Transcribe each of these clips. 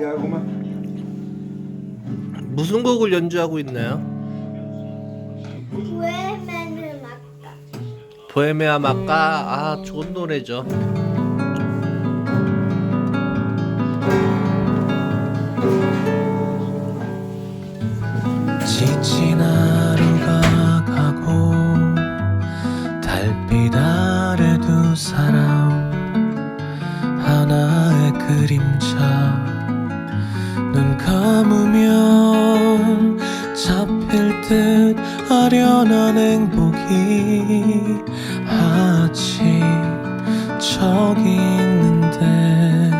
얘하고만 무슨 곡을 연주하고 있나요? 보헤미아 마카 아 좋은 노래죠. 지친 하루가 가고 달빛 아래 두 사람 하나의 그림자 눈 감으면 잡힐 듯 아련한 행복이 아직 저기 있는데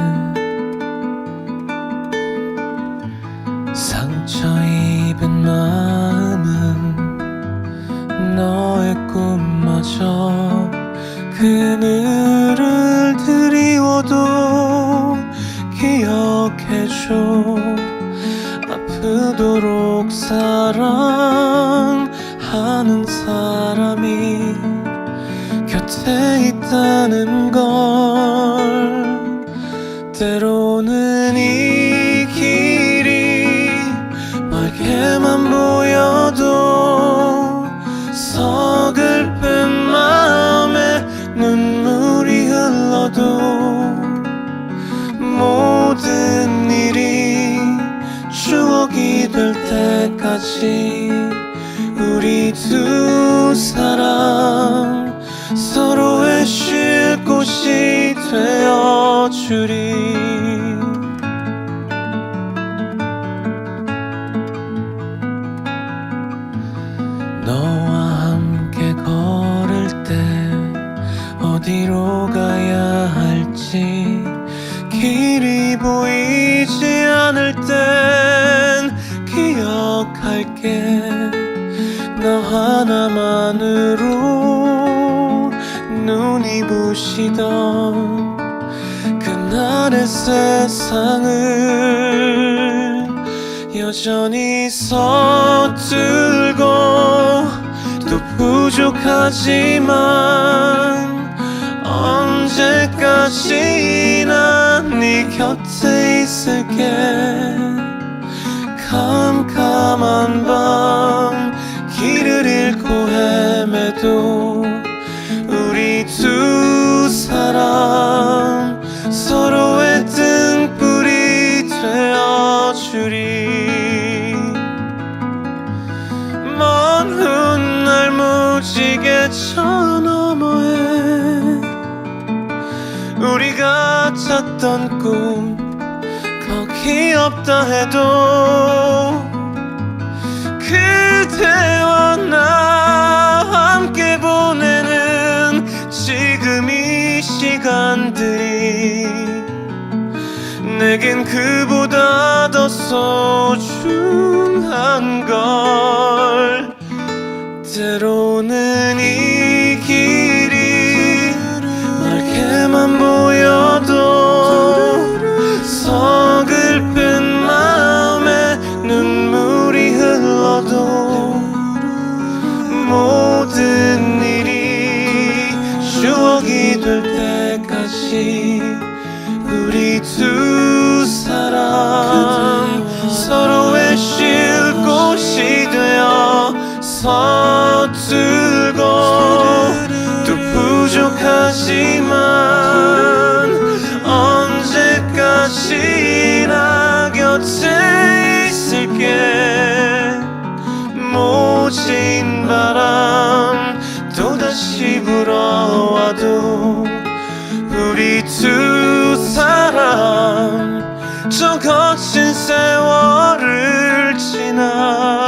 상처 입은 마음은 너의 꿈마저 그늘 기억해줘. 아프도록 사랑하는 사람이 곁에 있다는 걸 때로 때까지 우리 두 사람 서로의 쉴 곳이 되어주리. 너와 함께 걸을 때 어디로 하나만으로 눈이 부시던 그날의 세상을 여전히 서툴고 또 부족하지만 언제까지나 네 곁에 있을게. 캄캄한 밤 무지개 저 너머에 우리가 찾던 꿈 거기 없다 해도 그대와 나 함께 보내는 지금 이 시간들이 내겐 그보다 더 소중한 때까지 우리 두 사람 서로의 쉴 곳이 되어 서툴고 또 부족하지만 언제까지나 곁에 있을게. 모진 바람 또다시 불어와도 우리 두 사람 저 거친 세월을 지나